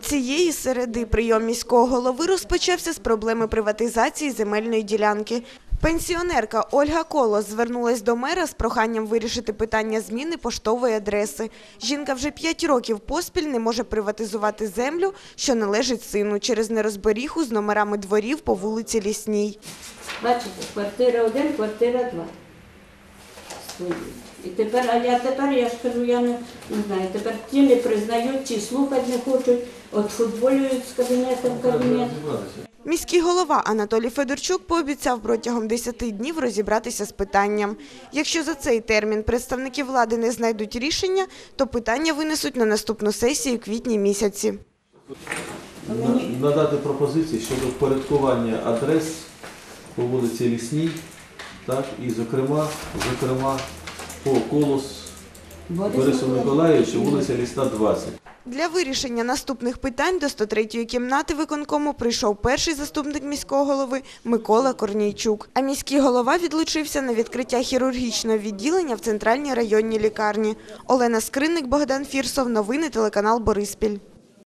Цієї середи прийом міського голови розпочався з проблеми приватизації земельної ділянки. Пенсіонерка Ольга Колос звернулась до мера з проханням вирішити питання зміни поштової адреси. Жінка вже 5 років поспіль не може приватизувати землю, що належить сину, через нерозберіху з номерами дворів по вулиці Лісній. Бачите, квартира 1, квартира 2. Свої. І тепер, а я тепер я ж кажу, я не, не знаю, тепер ті не признають, ті слухати не хочуть, от футболюють з кабінету в кабінет. Міський голова Анатолій Федорчук пообіцяв протягом 10 днів розібратися з питанням. Якщо за цей термін представники влади не знайдуть рішення, то питання винесуть на наступну сесію у квітні місяці. Надати пропозиції щодо впорядкування адрес по вулиці Лісній, так, і зокрема, зокрема по колос Борису Миколаївичу, вулиця Лісна, 20. Для вирішення наступних питань до 103-ї кімнати виконкому прийшов перший заступник міського голови Микола Корнійчук. А міський голова відлучився на відкриття хірургічного відділення в центральній районній лікарні. Олена Скринник, Богдан Фірсов. Новини телеканал Бориспіль.